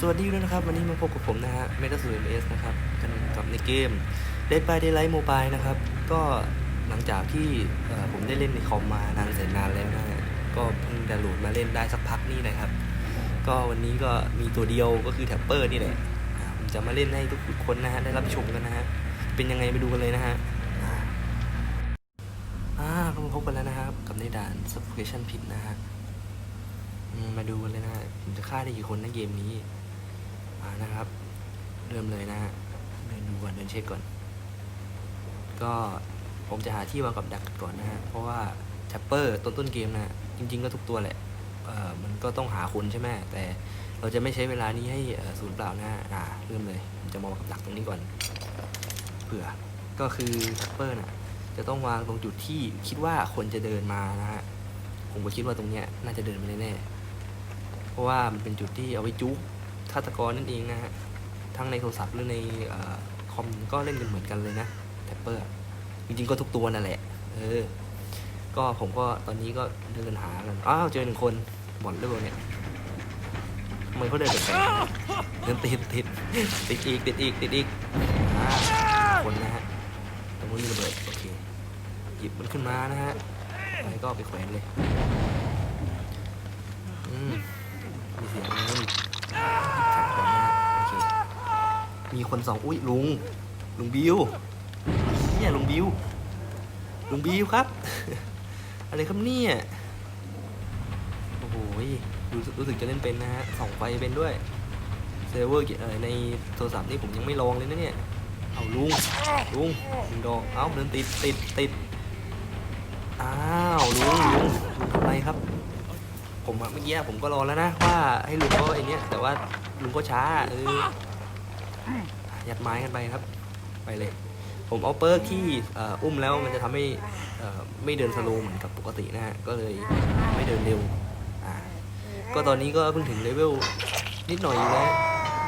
สวัสดีด้วยนะครับ วันนี้มาพบกับผมนะฮะเมตาสูเอ็มเอสนะครับกันกับในเกม Dead by Daylight Mobile นะครับ ก็หลังจากที่ผมได้เล่นในคอมมานานแสนนานแล้วนะก็เพิ่งดาวน์โหลดมาเล่นได้สักพักนี่นะครับ ก็วันนี้ก็มีตัวเดียวก็คือแท็ปเปอร์นี่แหละผมจะมาเล่นให้ทุกคนนะฮะได้รับชมกันนะฮะเป็นยังไงไปดูกันเลยนะฮะอ่าก็มาพบกันแล้วนะครับ กับในด่าน Subscription ผิดนะฮะมาดูกันเลยนะผมจะฆ่าได้กี่คนในเกมนี้ มานะครับ เริ่มเลยนะฮะเดินดูก่อนเดินเช็คก่อน ก็ผมจะหาที่วางกับดักก่อนนะฮะ เพราะว่าแทปเปอร์ต้นต้นเกมนะจริง ๆ ก็ทุกตัวแหละเออมันก็ต้องหาคนใช่ไหมแต่เราจะไม่ใช้เวลานี้ให้ศูนย์เปล่านะฮะอ่าเริ่มเลยผมจะมาวางกับดักตรงนี้ก่อนเผื่อก็คือแทปเปอร์น่ะจะต้องวางตรงจุดที่คิดว่าคนจะเดินมานะฮะผมก็คิดว่าตรงเนี้ยน่าจะเดินมาแน่ๆเพราะว่ามันเป็นจุดที่เอาไว้จุก ฆาตกรนั่นเองนะฮะ ทั้งในโทรศัพท์หรือในอคอมก็เล่นกันเหมือนกันเลยนะแท็ปเปอร์จริงๆก็ทุกตัวนั่นแหละ เออ ก็ผมก็ตอนนี้ก็เดินหากัน อ้าวเจอหนึ่งคนหมดแล้วเนี่ยทำไมเขาเดินแปลกๆเดินติดติดติดอีกติดอีกติดอีกคนนะฮะตรงนี้มีระเบิดโอเคหยิบมันขึ้นมานะฮะไรก็ไปแขวนเลย อืมมีเสียง มีคนสองอุ้ยลุง ลุงบิวเนี่ยลุงบิว ลุงบิวครับ อะไรครับเนี่ย โอ้โหรู้สึกรู้สึกจะเล่นเป็นนะฮะส่องไฟเป็นด้วย เซร์ฟเวอร์เกี่อะไรในโทรศัพท์นี่ผมยังไม่ลองเลยนะเนี่ย เอาลุง ลุงลุงดอกเอาเดินติดติดติดอ้าวลุงลุงลุงทำไรครับ ผมอะเมื่อกี้ผมก็รอแล้วนะว่าให้ลุงก็ไอเนี้ยแต่ว่าลุงก็ช้าเออ ยัดไม้กันไปครับ ไปเลย ผมเอาเปิร์กที่อุ้มแล้วมันจะทำให้ไม่เดินสโลเหมือนกับปกตินะฮะก็เลยไม่เดินเร็วก็ตอนนี้ก็เพิ่งถึงเลเวลนิดหน่อยอยู่แล้ว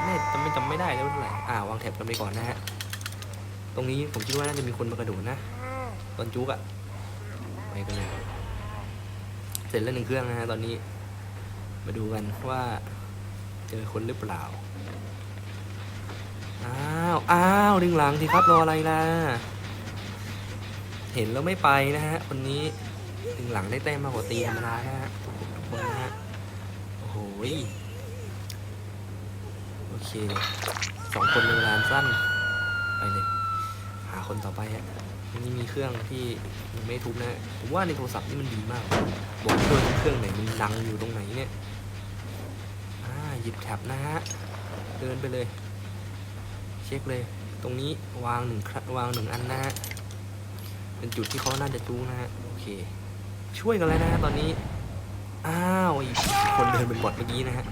ไม่จำไม่จำไม่ได้แล้วเท่าไหร่อ่าวางแท็บกันไปก่อนนะฮะตรงนี้ผมคิดว่าน่าจะมีคนมากระโดดนะตอนจุกอะไปกันเลยเสร็จแล้วหนึ่งเครื่องนะฮะตอนนี้ มาดูกันว่าเจอคนหรือเปล่า อ้าวอ้าวดึงหลังทีครับรออะไรล่ะ เห็นแล้วไม่ไปนะฮะคนนี้ดึงหลังได้แต้มมากกว่าตีธรรมดานะฮะทุกคนนะฮะโอ้โหยโอเคสองคนในเวลาสั้นไปเลย หาคนต่อไปฮะนนี้มีเครื่องที่ยังไม่ทุบนะฮะผมว่าในโทรศัพท์นี่มันดีมากบอกด้วยว่าเครื่องไหนมันดังอยู่ตรงไหนเนี่ยอ่าหยิบแท็บนะฮะเดินไปเลย ช็คเลย ตรงนี้วางหนึ่งครัวางหนึ่งอันนะฮะเป็นจุดที่เขาน่าจะจู้นะฮะโอเค ช่วยกันแล้วนะฮะตอนนี้ อ้าวอีกคนเดินเป็นบอดเมื่อกี้นะฮะ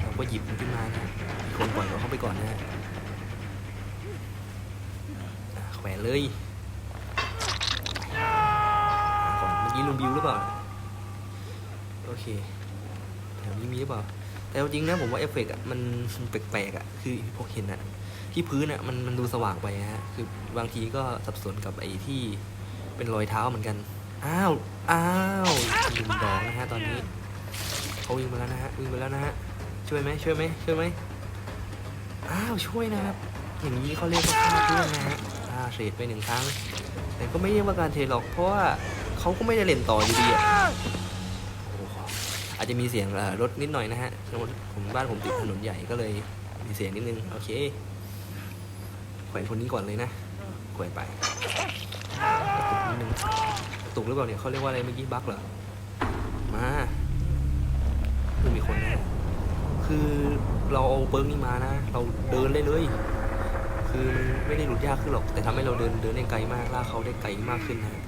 เราก็หยิบมันขึ้นมานะอีกคนปล่อยเราเข้าไปก่อนนะฮะอะแขวนเลยก่อนเมื่อกี้ลุงบิวหรือเปล่าโอเคแถวนี้มีหรือเปล่า แต่จริงนะผมว่าเอฟเฟกต์อะมันแปลกๆอะคือพวกเห็นอะที่พื้นอะมันมันดูสว่างไปฮะคือบางทีก็สับสนกับไอ้ที่เป็นรอยเท้าเหมือนกันอ้าวอ้าวยิงดอกนะฮะตอนนี้เขาวิ่งมาแล้วนะฮะวิ่งมาแล้วนะฮะช่วยไหมช่วยไหมช่วยไหมอ้าวช่วยนะครับอย่างนี้เขาเรียกว่าฆ่าเพื่อนนะฮะอ่าเทรดไปหนึ่งครั้ง แต่ก็ไม่เรียกว่าการเทรดหรอกเพราะว่าเขาก็ไม่ได้เล่นต่ออยู่ดีอะ อาจจะมีเสียงรถนิดหน่อยนะฮะผมบ้านผมติดถนนใหญ่ก็เลยมีเสียงนิดนึง โอเคแขวนคนนี้ก่อนเลยนะแขวนไปตุกนิดนึงตุกหรือเปล่าเนี่ยเขาเรียกว่าอะไรเมื่อกี้บั๊กเหรอ มาคือมีคนนะคือเราเอาเปิร์กนี้มานะ เราเดินได้เลย คือไม่ได้หลุดยากขึ้นหรอก แต่ทำให้เราเดินเดินได้ไกลมากลากเขาได้ไกลมากขึ้นนะ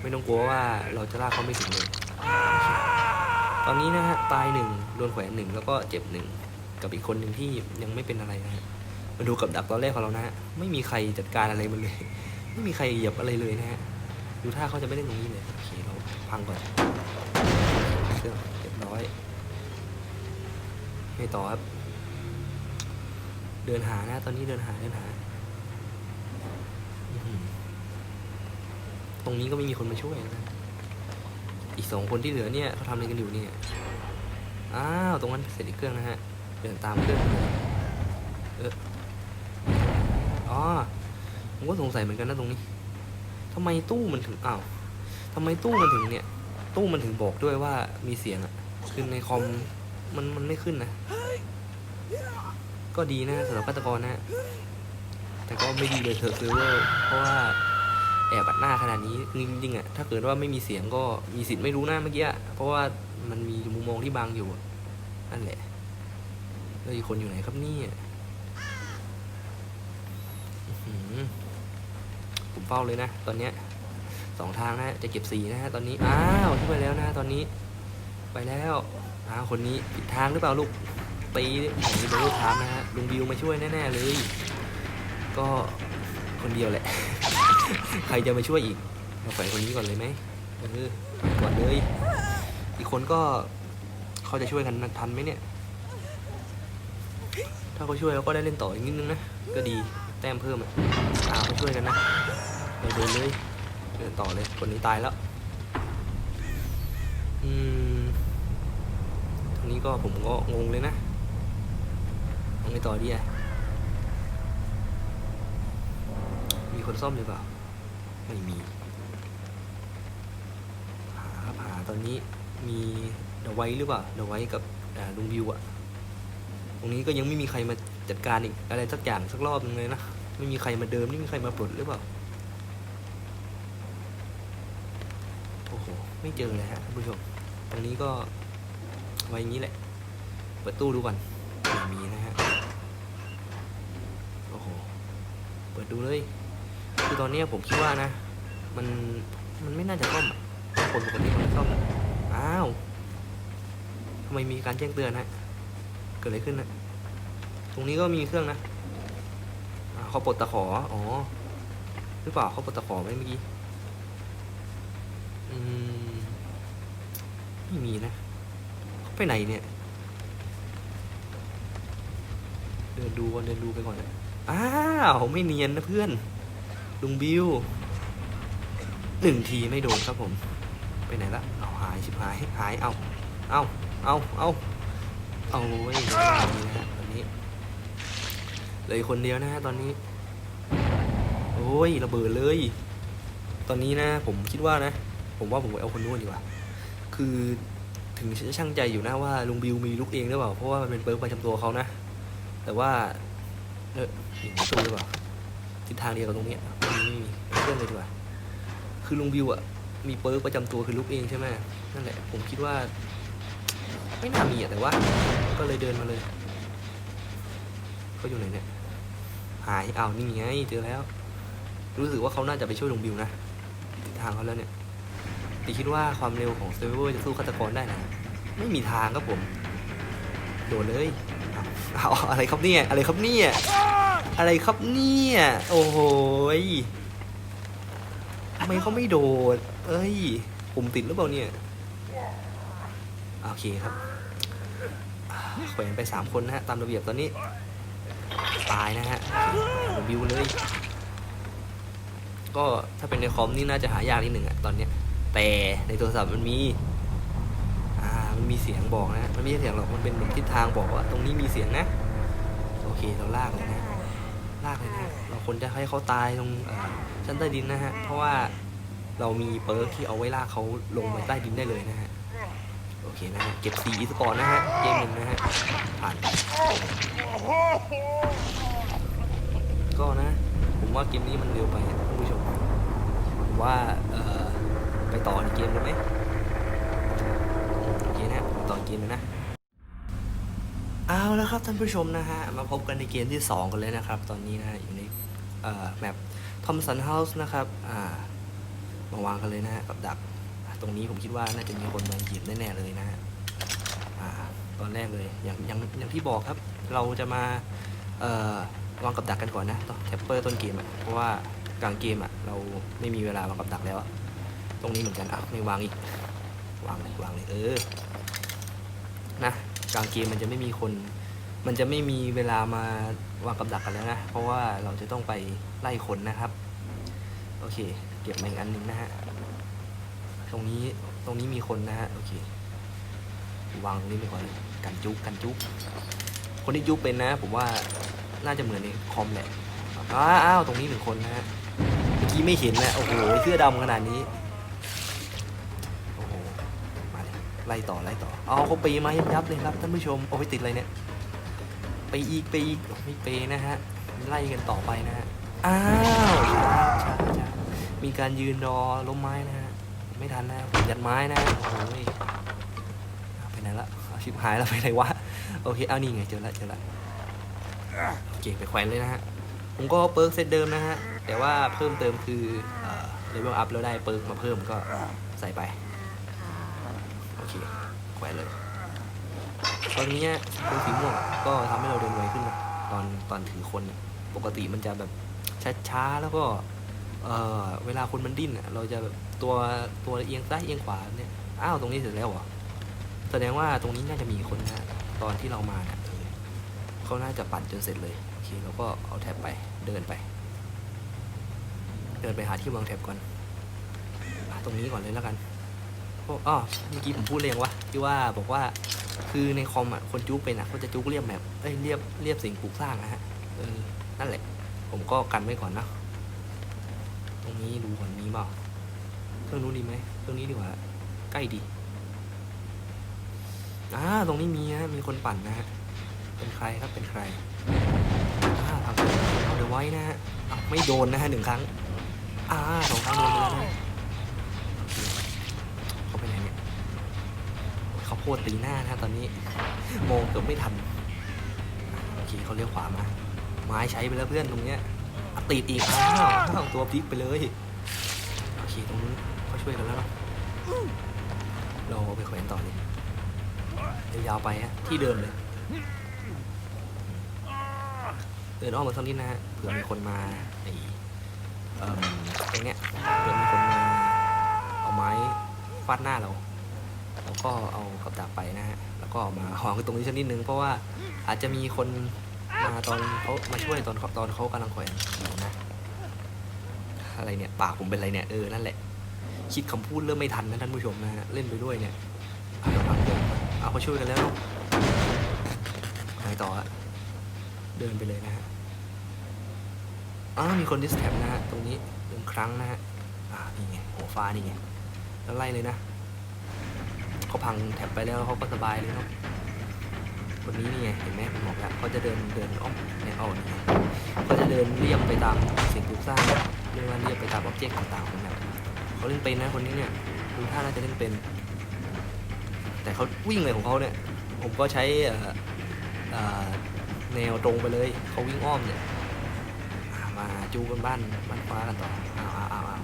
ไม่ต้องกลัวว่าเราจะลากเขาไม่ถึงเลย อนนี้นะฮะตายหนึ่งโดนแขวนหนึ่งแล้วก็เจ็บหนึ่งกับอีกคนหนึ่งที่ยังไม่เป็นอะไรนะฮะมาดูกับดักตอนแรกของเรานะฮะไม่มีใครจัดการอะไรมันเลย ไม่มีใครเหยียบอะไรเลยนะฮะดูท่าเขาจะไม่เล่นตรงนี้เลยโอเคเราพังก่อนเครื่องเรียบร้อยไม่ต่อครับ เดินหานะ ตอนนี้เดินหาเดินหาตรงนี้ก็ไม่มีคนมาช่วยนะ อีกสองคนที่เหลือเนี่ยเขาทำอะไรกันอยู่เนี่ยอ้าวตรงนั้นเสร็จอีกเครื่องนะฮะเดินตามเครื่องเอออ๋อผมก็สงสัยเหมือนกันนะตรงนี้ทำไมตู้มันถึงอ้าวทำไมตู้มันถึงเนี่ย ตู้มันถึงบอกด้วยว่ามีเสียงอะคือในคอมมันมันไม่ขึ้นนะก็ดีนะสำหรับฆาตกรนะ แต่ก็ไม่ดีเลยเถอะเซิร์ฟเวอร์เพราะว่า แอบอัดหน้าขนาดนี้จริงๆอะถ้าเกิดว่าไม่มีเสียงก็มีสิทธิ์ไม่รู้หน้าเมื่อกี้เพราะว่ามันมีมุมมองที่บังอยู่นั่นแหละแล้วอีกคนอยู่ไหนครับนี่ผมเฝ้าเลยนะตอนเนี้ยสองทางนะจะเก็บสีนะฮะตอนนี้อ้าวที่ไปแล้วนะตอนนี้ ไปแล้วอ้าวคนนี้ผิดทางหรือเปล่าลูกตีของนี้เป็นลูกทางนะฮะลุงบิวมาช่วยแน่ๆเลย ก็คนเดียวแหละ ใครจะมาช่วยอีกเราไปคนนี้ก่อนเลยไหมเออก่อนเลย อีกคนก็เขาจะช่วยกันทันไหมเนี่ย ถ้าเขาช่วยเราก็ได้เล่นต่ออีกนิดนึงนะ ก็ดี แต้มเพิ่มอะอาเขาช่วยกันนะไปเดินเลยเดินต่อเลย คนนี้ตายแล้ว อืมทีนี้ก็ผมก็งงเลยนะเอาไงต่อดีอะมีคนซ่อมหรือเปล่า ไม่มีหาครับหาตอนนี้มีเดอะไว้หรือเปล่าเดอะไว้กับลุงบิวอะตรงนี้ก็ยังไม่มีใครมาจัดการอีกอะไรสักอย่างสักรอบนึงเลยนะ ไม่มีใครมาเดิมไม่มีใครมาปลดหรือเปล่า โอ้โห ไม่เจอเลยฮะท่านผู้ชม ตรงนี้ก็ไว้อย่างนี้แหละ เปิดตู้ดูก่อนไม่มีนะฮะ โอ้โห เปิดดูเลย คือตอนนี้ผมคิดว่านะ มันมันไม่น่าจะซ่อมคนปกติเขาจะซ่อมอ้าวทำไมมีการแจ้งเตือนฮะเกิดอะไรขึ้นนะตรงนี้ก็มีเครื่องนะเขาปลดตะขออ๋อหรือเปล่าเขาปลดตะขอไว้เมื่อกี้อืมไม่มีนะเขาไปไหนเนี่ยเดินดูก่อนเดินดูไปก่อนนะอ้าว ไม่เนียนนะเพื่อน ลุงบิวหนึ่งทีไม่โดนครับผม ไปไหนละเอาหายชิบหายหายเอาเอาเอาเอาเอาเว้นนี้นะฮะตอนนี้เหลยคนเดียวนะฮะตอนนี้ โอ้ยระเบิดเลย ตอนนี้นะ ผมคิดว่านะ ผมว่าผมเอาคนนู้นดีกว่า คือถึงจะช่างใจอยู่นะว่าลุงบิวมีลูกเองหรือเปล่าเพราะว่ามันเป็นเปิร์กประจำตัวเขานะ แต่ว่าเอออย่างนี้ตัวหรือเปล่าทิศทางเดียวกับตรงเนี่มีเพื่อนเลยดีกว่า คือลุงบิวอะมีเปิร์กประจำตัวคือลุกเองใช่ไหมนั่นแหละ ผมคิดว่า ไม่น่ามีอะแต่ว่า ก็เลยเดินมาเลยเขาอยู่ไหนเนี่ย หายอ้าวนี่ไงเจอแล้ว รู้สึกว่าเขาน่าจะไปช่วยลุงบิวนะทิศทางเขาแล้วเนี่ยต่คิดว่าความเร็วของเซเวอร์จะสู้ฆาตกรได้นะไม่มีทางครับผม โดนเลยเอาเอาอะไรครับเนี่ย อะไรครับเนี่ย อะไรครับเนี่ย โอ้โหยทำไมเขาไม่โดด เอ้ย ผมติดหรือเปล่าเนี่ย โอเคครับแขวนไปสามคนนะฮะ ตามระเบียบตอนนี้ ตายนะฮะบิวเลย ก็ถ้าเป็นในคอมนี่น่าจะหายากนิดหนึ่งอะตอนเนี้ย แต่ในโทรศัพท์มันมี อ่า มันมีเสียงบอกนะ มันไม่ใช่เสียงหรอก มันเป็นเหมือนทิศทางบอกว่า ตรงนี้มีเสียงนะ โอเค เราลากเลยนะ ลากเลยนะเราควรจะให้เขาตายตรงเอ่อชั้นใต้ดินนะฮะ เพราะว่าเรามีเปิร์กที่เอาไว้ลากเขาลงไปใต้ดินได้เลยนะฮะ โอเคนะฮะ เก็บสีอีสปอร์ตนะฮะ เกมหนึ่งนะฮะ ผ่านไปก็นะ ผมว่าเกมนี้มันเร็วไปอะท่านผู้ชมผมว่าเอ่อไปต่อในเกมเลยไหมโอเคนะต่อเกมเลยนะ เอาแล้วครับท่านผู้ชมนะฮะ มาพบกันในเกมที่ 2 กันเลยนะครับ ตอนนี้นะอยู่ในเอ่อแมปทอมสันเฮาส์นะครับอ่ามาวางกันเลยนะฮะกับดัก ตรงนี้ผมคิดว่าน่าจะมีคนมาหยิบแน่ๆเลยนะฮะอ่าตอนแรกเลยอย่างอย่างอย่างที่บอกครับ เราจะมาเอ่อวางกับดักกันก่อนนะตอนแทปเปอร์ต้นเกมอะเพราะว่ากลางเกมอะเราไม่มีเวลาวางกับดักแล้ว ตรงนี้เหมือนกันอะไม่วางอีกวางเลยวางเลยเออนะ กลางเกมมันจะไม่มีคน มันจะไม่มีเวลามาวางกับดักกันแล้วนะ เพราะว่าเราจะต้องไปไล่คนนะครับ โอเค เก็บมาอีกอันหนึ่งนะฮะ ตรงนี้ ตรงนี้มีคนนะฮะ โอเค วางตรงนี้ไปก่อน กันจุกกันจุก คนที่จุกเป็นนะ ผมว่าน่าจะเหมือนในคอมแหละ อ้าวอ้าวตรงนี้หนึ่งคนนะฮะ เมื่อกี้ไม่เห็นนะ โอ้โห เสื้อดำขนาดนี้ ไล่ต่อไล่ต่อ เอาเขาปีมายับยับเลยครับท่านผู้ชม โอ้ยติดอะไรเนี่ย ไปอีกไปอีกไม่เปนะฮะ ไล่กันต่อไปนะฮะ อ้าวช้าช้ามีการยืนรอล้มไม้นะฮะ ไม่ทันนะยัดไม้นะโอ้ยไปไหนละเอาชิบหายแล้วไปไหนวะ โอเค เอานี่ไงเจอละเจอละโอเคไปแขวนเลยนะฮะ ผมก็เปิร์กเซตเดิมนะฮะ แต่ว่าเพิ่มเติมคือเลเวลอัพแล้วได้เปิร์กมาเพิ่มก็ใส่ไป เคแขวนเลย ตอนนี้เปิร์กสีม่วงก็ทำให้เราเดินไวขึ้นนะตอนตอนถือคนเนี่ยปกติมันจะแบบช้าๆแล้วก็เออเวลาคนมันดิ้นอะเราจะแบบตัวตัวเอียงซ้ายเอียงขวาเนี่ยอ้าวตรงนี้เสร็จแล้วเหรอแสดงว่าตรงนี้น่าจะมีคนนะตอนที่เรามาเนี่ยเขาน่าจะปั่นจนเสร็จเลยโอเคเราก็เอาแท็บไปเดินไป เดินไปหาที่วางแท็บก่อนอตรงนี้ก่อนเลยแล้วกัน อ๋อเมื่อกี้ผมพูดเองวะที่ว่าบอกว่าคือในคอมอะคนจุกเป็นอะเขาจะจุกเรียบแบบเอ้ยเรียบเรียบสิ่งปลูกสร้างนะฮะเออนั่นแหละ ผมก็กันไว้ก่อนนะตรงนี้ดูก่อนมีเปล่าเครื่องนู้นดีไหมเครื่องนี้ดีกว่าใกล้ดีอ่าตรงนี้มีนะมีคนปั่นนะฮะเป็นใครครับเป็นใครอ่าทำเอาเดี๋ยวไว้นะฮะไม่โดนนะฮะหนึ่งครั้งอ่าสองครั้งโดนไปแล้วนะโอเคเขาไปไหนเนี่ย โอ้ยเขาโพดตีหน้านะตอนนี้มองเกือบไม่ทันอะโอเคเขาเลี้ยวขวามาไม้ใช้ไปแล้วเพื่อนตรงเนี้ยติดอีกอ้าวอ้าวตัวพลิกไปเลยโอเคตรงนู้นเขาช่วยกันแล้วเนาะเราไปแขวนต่อเลยยาวๆไปฮะที่เดิมเลยเดินอ้อมมาสักนิดนะฮะเผื่อมีคนมาไอ้เอ่อตรงเนี้ยเผื่อมีคนมาเอาไม้ฟาดหน้าเรา แล้วก็เอากับดักไปนะฮะแล้วก็เอามาวางไว้ตรงนี้สักนิดนึงเพราะว่าอาจจะมีคนมาตอนเขามาช่วยตอนเขาตอนเขากำลังแขวนนะอะไรเนี่ยปากผมเป็นอะไรเนี่ยเออนั่นแหละคิดคำพูดเริ่มไม่ทันนะท่านผู้ชมนะฮะเล่นไปด้วยเนี่ยเอาเขาช่วยกันแล้วไงต่อเดินไปเลยนะฮะอ้ามีคนดิสแท็บนะฮะตรงนี้หนึ่งครั้งนะฮะอ่านี่ไงหัวฟ้านี่ไงแล้วไล่เลยนะ เขาพังแท็บไปแล้วเขาก็สบายเลยเนาะคนนี้นี่ไงเห็นไหมผมบอกแล้วเขาจะเดินเดินอ้อมเนี่ยอ้อมนี่เขาจะเดินเรียบไปตามสิ่งปลูกสร้างเรียกว่าเรียบไปตามอ็อบเจกต์ต่างๆของแบบเขาเล่นเป็นนะคนนี้เนี่ยดูท่าน่าจะเล่นเป็น แต่เขาวิ่งเลยของเขาเนี่ย ผมก็ใช้แนวตรงไปเลยเขาวิ่งอ้อมเนี่ยมาจูกันบ้านบ้านฟ้ากันต่ออ้าวอ้าวอ้าว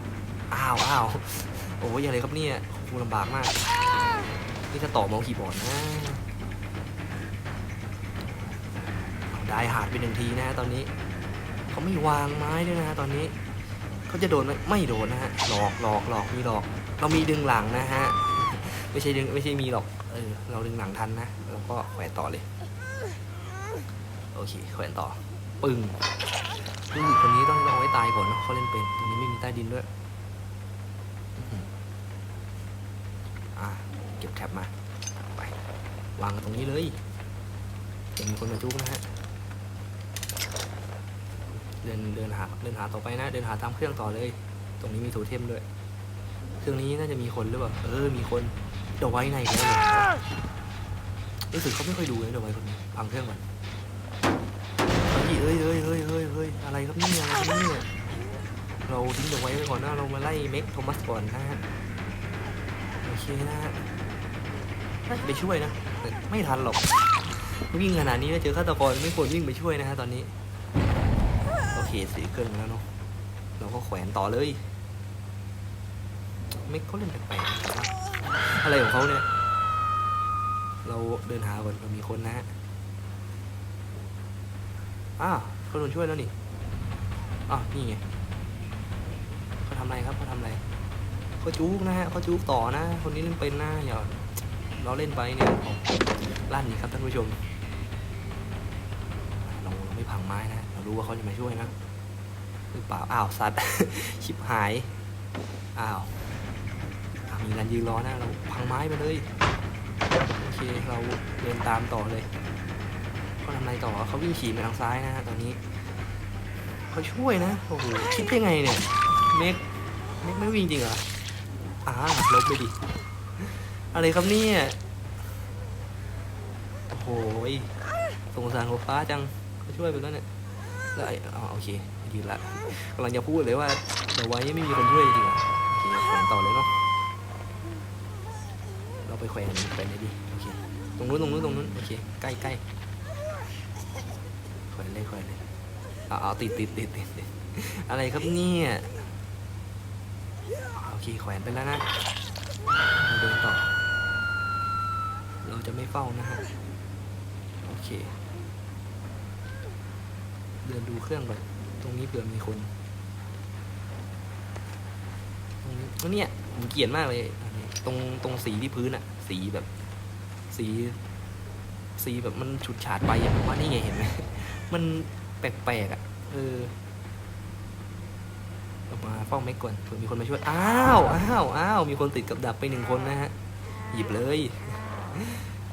อ้าวอ้าวโอ้ยอะไรครับเนี่ยคูลำบากมาก นี่ถ้าต่อเมาส์คีย์บอร์ดนะได้หาดไปหนึ่งทีนะตอนนี้ เขาไม่วางไม้ด้วยนะตอนนี้เขาจะโดนไหมไม่โดนนะฮะหลอกหลอกหลอกมีหลอก เรามีดึงหลังนะฮะไม่ใช่ดึงไม่ใช่มีหรอกเออเราดึงหลังทันนะแล้วก็แขวนต่อเลยโอเคแขวนต่อ ปึ้งปึ้งคนนี้ต้องเอาไว้ตายก่อนเนอะเขาเล่นเป็นตรงนี้ไม่มีใต้ดินด้วยอื้อหืออะเก็บ แท็บมาไปวางตรงนี้เลยเดี๋ยวมีคนมาจุกนะฮะเดินเดินหาเดินหาต่อไปนะ เดินหาตามเครื่องต่อเลย ตรงนี้มีโทเทมด้วย เครื่องนี้น่าจะมีคนหรือเปล่าเออมีคนเดี๋ยวไว้ในอีกแล้วเหรอรู้สึกเขาไม่ค่อยดูเลยเดี๋ยวไว้คนนี้พังเครื่องก่อนเฮ้ยเฮ้ยเฮ้ยเฮ้ยเฮ้ยเฮ้ยอะไรครับเนี่ยอะไรเนี่ยเราทิ้งเดี๋ยวไว้ไปก่อนนะเรามาไล่เม็กโทมัสก่อนนะฮะโอเคนะฮะ น่าจะไปช่วยนะแต่ไม่ทันหรอก วิ่งขนาดนี้แล้วเจอฆาตกรไม่ควรวิ่งไปช่วยนะฮะตอนนี้ โอเคสีเกินแล้วเนาะ เราก็แขวนต่อเลยเม็กเขาเล่นแปลกๆอะไรของเขาเนี่ย เราเดินหาก่อนเรามีคนนะฮะ อ้าวเขาโดนช่วยแล้วนี่อ้าวนี่ไงเขาทำอะไรครับเขาทำอะไรเขาจุกนะฮะเขาจุกต่อนะ คนนี้เล่นเป็นนะอย่า เราเล่นไปเนี่ยลั่นนี่ครับท่านผู้ชม เราเราไม่พังไม้นะ เรารู้ว่าเขาจะมาช่วยนะหรือเปล่า อ้าวสัตว์ ชิบหาย อ้าวมีการยืนรอนะเราพังไม้ไปเลย โอเค เราเดินตามต่อเลยเขาทำอะไรต่อเขาวิ่งขี่ไปทางซ้ายนะฮะตอนนี้เขาช่วยนะ โอ้โห คิดได้ไงเนี่ย เมกเมกไม่วิ่งจริงเหรออ่าลบไปดิ อะไรครับเนี่ย โอ้โหสงสารหัวฟ้าจังเขาช่วยไปแล้วเนี่ย แล้วไอ้อ๋อโอเคยืนละกำลังจะพูดเลยว่าเดี๋ยวไว้ไม่มีคนช่วยจริงโอเคแขวนต่อเลยเนาะ เราไปแขวนแขวนไหนดีโอเค ตรงนู้นตรงนู้นตรงนู้น โอเค ใกล้ใกล้แขวนเลยแขวนเลยเอาเอาติดติดติดติดอะไรครับเนี่ย โอเค แขวนไปแล้วนะเดินต่อ เราจะไม่เฝ้านะฮะ โอเค เดินดูเครื่องก่อน ตรงนี้เผื่อมีคนตรงนี้ก็เนี่ยผมเกลียดมากเลย ตรงตรงสีที่พื้นอะสีแบบ สี สีแบบมันฉุดฉาดไปอะผมว่านี่ไงเห็นไหมมันแปลกๆอะเออกมาเฝ้าไม่ก่อนเผื่อมีคนมาช่วย อ้าว อ้าว อ้าว มีคนติดกับดักไปหนึ่งคนนะฮะ หยิบเลย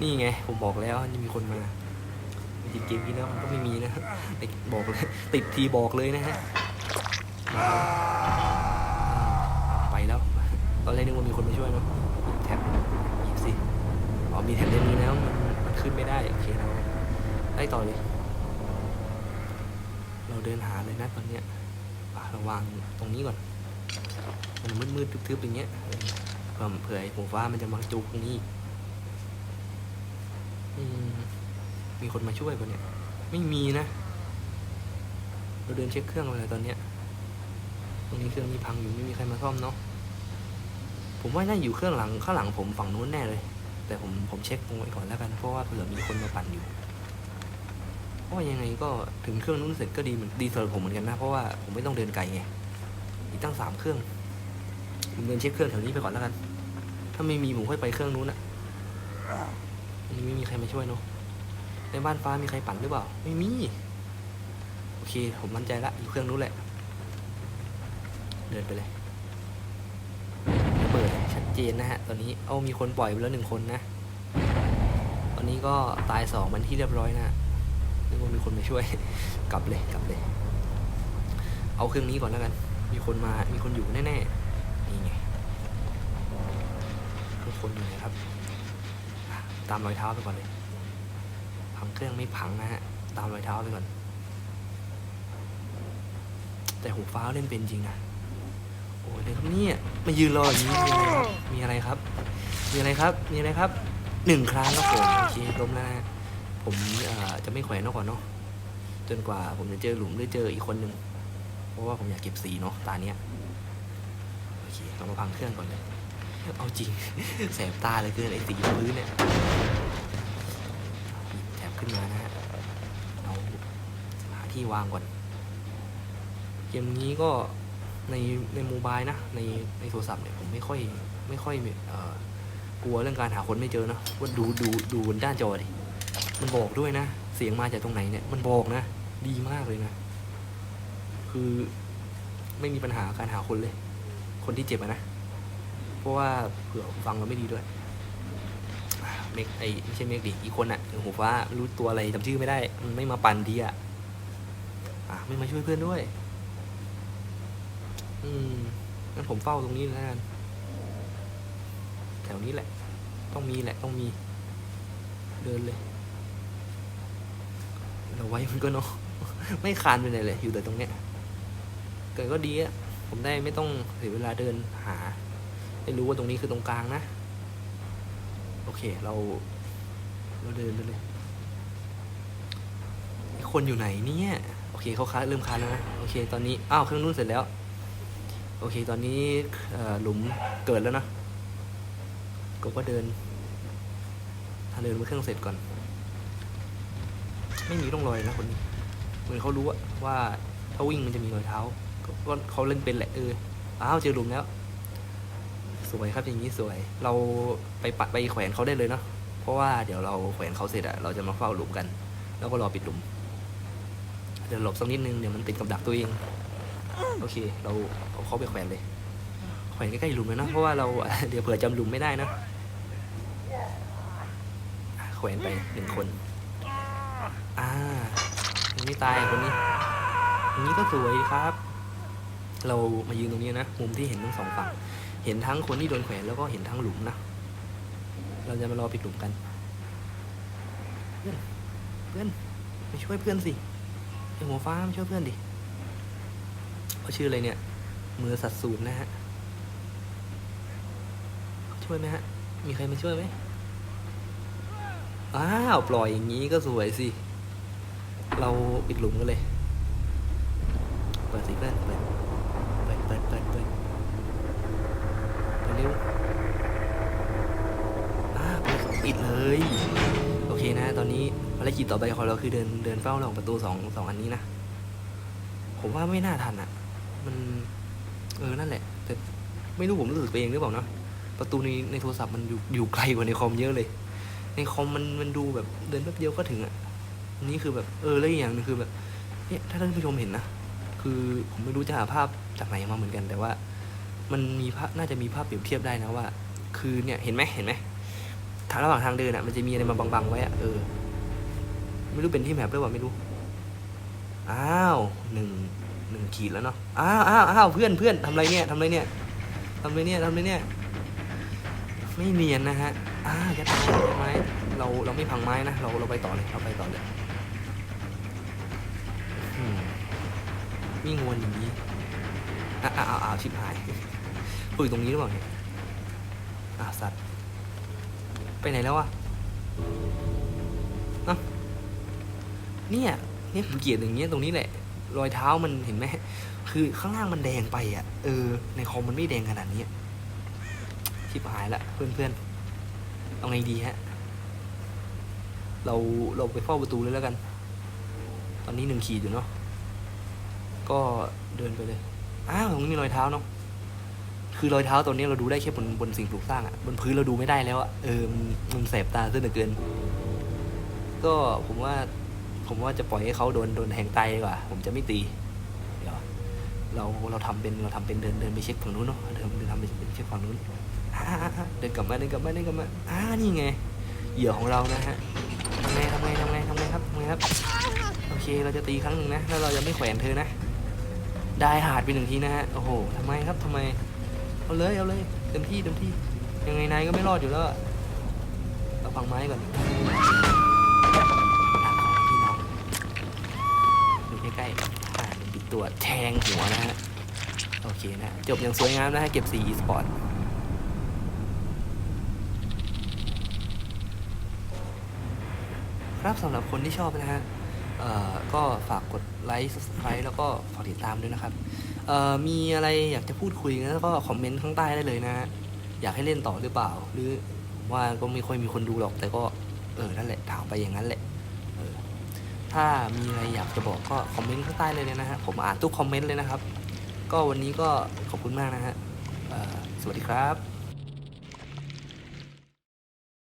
นี่ไง ผมบอกแล้วนี่มีคนมาจริงเกมนี้นะมันก็ไม่มีนะบอกเลยติดทีบอกเลยนะฮะไปแล้วตอนแรกนึกว่ามีคนมาช่วยเนาะแท็บหยิบสิอ๋อมีแท็บเล่มนี้แล้วมันขึ้นไม่ได้โอเคเราได้ต่อเลย เราเดินหาเลยนะตอนเนี้ยอะเราวางตรงนี้ก่อน มันมืดๆทึบๆอย่างเงี้ยเผื่อเผื่อไอ้หัวฟ้ามันจะมาจุกตรงนี้ อืมมีคนมาช่วยปะเนี่ย ไม่มีนะ เราเดินเช็คเครื่องเลยตอนเนี้ย ตรงนี้เครื่องนี้พังอยู่ไม่มีใครมาซ่อมเนาะ ผมว่าน่าอยู่เครื่องหลังข้างหลังผมฝั่งนู้นแน่เลย แต่ผมผมเช็คตรงไว้ก่อนแล้วกัน เพราะว่าเผื่อมีคนมาปั่นอยู่เพราะยังไงก็ถึงเครื่องนู้นเสร็จก็ดีเหมือนดีสำหรับผมเหมือนกันนะ เพราะว่าผมไม่ต้องเดินไกลไง อีกตั้งสามเครื่อง ผมเดินเช็คเครื่องแถวนี้ไปก่อนแล้วกัน ถ้าไม่มีผมค่อยไปเครื่องนู้นอะ อันนี้ไม่มีใครมาช่วยเนาะในบ้านฟ้ามีใครปั่นหรือเปล่า ไม่มี โอเค ผมมั่นใจละอยู่เครื่องนู้นแหละ เดินไปเลย เปิดชัดเจนนะฮะ ตอนนี้เอามีคนปล่อยไปแล้วหนึ่งคนนะ ตอนนี้ก็ตายสองมันที่เรียบร้อยนะนึกว่ามีคนมาช่วย กลับเลยกลับเลย เอาเครื่องนี้ก่อนแล้วกัน มีคนมา มีคนอยู่แน่ๆ นี่ไงมีคนอยู่ไหนครับ ตามรอยเท้าไปก่อนเลยพังเครื่องไม่พังนะฮะ ตามรอยเท้าไปก่อน แต่หูฟ้าเล่นเป็นจริงนะโอ้ยเลยครับเนี่ยมายืนรออย่างนี้มีอะไรครับ มีอะไรครับ มีอะไรครับหนึ่งครั้งครับผมโอเคล้มแล้วนะฮะผมจะไม่แขวนนอกก่อนเนาะจนกว่าผมจะเจอหลุมหรือเจออีกคนนึง เพราะว่าผมอยากเก็บสีเนาะตาเนี้ยโอเคเรามาพังเครื่องก่อนเลย เอาจริง แสบตาเหลยเกินไอ้สีพื้นเนี่ยแถบขึ้นมานะฮะเราหาที่วางก่อน เกมนี้ก็ในในโมบายนะ ในในโทรศัพท์เนี่ยผมไม่ค่อยไม่ค่อยเอ่อกลัวเรื่องการหาคนไม่เจอนะว่าดูดูดูบนด้านจอดิมันบอกด้วยนะ เสียงมาจากตรงไหนเนี่ย มันบอกนะ ดีมากเลยนะ คือไม่มีปัญหาการหาคนเลย คนที่เจ็บนะ เพราะว่าเผื่อฟังเราไม่ดีด้วยเมกไอไม่ใช่เมกดิอีกคนอะหูฟ้ารู้ตัวอะไรจำชื่อไม่ได้ มันไม่มาปั่นดีอะอะไม่มาช่วยเพื่อนด้วย อืมงั้นผมเฝ้าตรงนี้แล้วกันแถวนี้แหละ ต้องมีแหละต้องมี เดินเลยเราไว้มันก็เนาะไม่คานไปไหนเลย อยู่แต่ตรงเนี้ยเกิดก็ดีอะผมได้ไม่ต้องเสียเวลาเดินหา ได้รู้ว่าตรงนี้คือตรงกลางนะ โอเคเราเราเดินเลยไอ้คนอยู่ไหนเนี่ยโอเคเขาค้าเริ่มค้าแล้วนะโอเคตอนนี้อ้าวเครื่องนู้นเสร็จแล้ว โอเคตอนนี้หลุมเกิดแล้วนะก็ก็เดินถ้าเดินมาเครื่องเสร็จก่อน ไม่มีร่องรอยนะคนนี้เหมือนเขารู้ว่าถ้าวิ่งมันจะมีรอยเท้าก็เขาเล่นเป็นแหละเอออ้าวเจอหลุมแล้ว สวยครับอย่างนี้สวย เราไปปัดไปแขวนเขาได้เลยเนาะเพราะว่าเดี๋ยวเราแขวนเขาเสร็จอะเราจะมาเฝ้าหลุมกัน แล้วก็รอปิดหลุม เดี๋ยวหลบสักนิดนึงเดี๋ยวมันติดกับดักตัวเอง โอเค เราเอาเขาไปแขวนเลย แขวนใกล้ๆหลุมเลยนะเพราะว่าเราเดี๋ยวเผื่อจำหลุมไม่ได้นะแขวนไปหนึ่งคน อ่ายังไม่ตายคนนี้อย่างนี้ก็สวยครับ เรามายืนตรงนี้นะมุมที่เห็นทั้งสองฝั่ง เห็นทั้งคนที่โดนแขวนแล้วก็เห็นทั้งหลุมนะ เราจะมารอปิดหลุมกัน เพื่อน เพื่อนไปช่วยเพื่อนสิไอหัวฟ้ามาช่วยเพื่อนดิเขาชื่ออะไรเนี่ย มือสัตว์สูตรนะฮะ ช่วยไหมฮะ มีใครมาช่วยไหมอ้าว ปล่อยอย่างนี้ก็สวยสิ เราปิดหลุมกันเลย เปิดสิเพื่อนเปิด เปิด เปิด เปิดเปิด ร็วอ่าเปิดปิดเลย โอเคนะ ตอนนี้ภารกิจต่อไปของเราคือเดินเดินเฝ้าหว่างประตูสองสองอันนี้นะ ผมว่าไม่น่าทันอะ มัน เออ นั่นแหละ แต่ไม่รู้ผมรู้สึกไปเองหรือเปล่าเนาะ ประตูในในโทรศัพท์มันอยู่อยู่ไกลกว่าในคอมเยอะเลย ในคอมมันมันดูแบบเดินแป๊บเดียวก็ถึงอะนนี้คือแบบเออแล้วอีกอย่างนึงคือแบบเนี่ยถ้าท่านผู้ชมเห็นนะ คือผมไม่รู้จะหาภาพจากไหนมาเหมือนกันแต่ว่า มันมีภาพน่าจะมีภาพเปรียบเทียบได้นะว่า คือเนี่ยเห็นไหมเห็นไหมทางระหว่างทางเดินอะมันจะมีอะไรมาบังๆไว้อะเออไม่รู้เป็นที่แมปหรือเปล่าไม่รู้อ้าวหนึ่งหนึ่งขีดแล้วเนาะอ้าวอ้าวอ้าวเพื่อนเพื่อนทำไรเนี่ยทำไรเนี่ยทำไรเนี่ยทำไรเนี่ย ไม่เนียนนะฮะอ่ายัดไม้ยัดไม้เราเราไม่พังไม้นะเราเราไปต่อเลยเราไปต่อเลยมวิ่งวนอย่างนี้อะอะอะอะชิบหาย ปุยตรงนี้หรือเปล่าเนี่ยอะสัตว์ ไปไหนแล้ววะเอ้าเนี่ยเนี่ยผมเกลียดอย่างเงี้ยตรงนี้แหละ รอยเท้ามันเห็นไหมคือข้างล่างมันแดงไปอะ เออ ในคอมมันไม่แดงขนาดนี้ชิบหายละเพื่อนๆ เอาไงดีฮะ เราเราไปเฝ้าประตูเลยแล้วกัน ตอนนี้หนึ่งขีดอยู่เนาะ ก็เดินไปเลย อ้าวตรงนี้มีรอยเท้าเนาะ คือรอยเท้าตัวนี้เราดูได้แค่บนบนสิ่งปลูกสร้างอะบนพื้นเราดูไม่ได้แล้วอะเออมันแสบตาซะเหลือเกิน ก็ผมว่า ผมว่าจะปล่อยให้เขาโดนโดนแทงตายดีกว่า ผมจะไม่ตีเดี๋ยวเราเราทำเป็นเราทำเป็นเดินเดินไปเช็คฝั่งนู้นเนาะเดินเดินทำไปเช็คฝั่งนู้นอ่าอ่าอ่าเดินกลับมาเดินกลับมาเดินกลับมาอ่านี่ไงเหยื่อของเรานะฮะทำไงทำไงทำไงทำไงครับทำไงครับโอเคเราจะตีครั้งหนึ่งนะแล้วเราจะไม่แขวนเธอนะได้หาดไปหนึ่งทีนะฮะโอ้โหทำไมครับทำไม เอาเลยเอาเลยเต็มที่เต็มที่ ยังไงนายก็ไม่รอดอยู่แล้วเราฟังไม้ก่อนองพี่น้องดูใกล้ๆอ่าปิดตัวแทงหัวนะฮะ โอเคนะ จบอย่างสวยงามนะฮะ เก็บ4 e-sport ครับสำหรับคนที่ชอบนะฮะก็ฝากกดไลค์ subscribe แล้วก็ฝากติดตามด้วยนะครับ มีอะไรอยากจะพูดคุยนก็คอมเมนต์ข้างใต้ได้เลยนะฮะอยากให้เล่นต่อหรือเปล่า หรือว่าก็ไม่ค่อยมีคนดูหรอกแต่ก็เออนั่นแหละถามไปอย่างนั้นแหละเออถ้ามีอะไรอยากจะบอกก็คอมเมนต์ข้างใต้เลยนะฮะผมอ่านทุกคอมเมนต์เลยนะครับ ก็วันนี้ก็ขอบคุณมากนะฮะสวัสดีครับ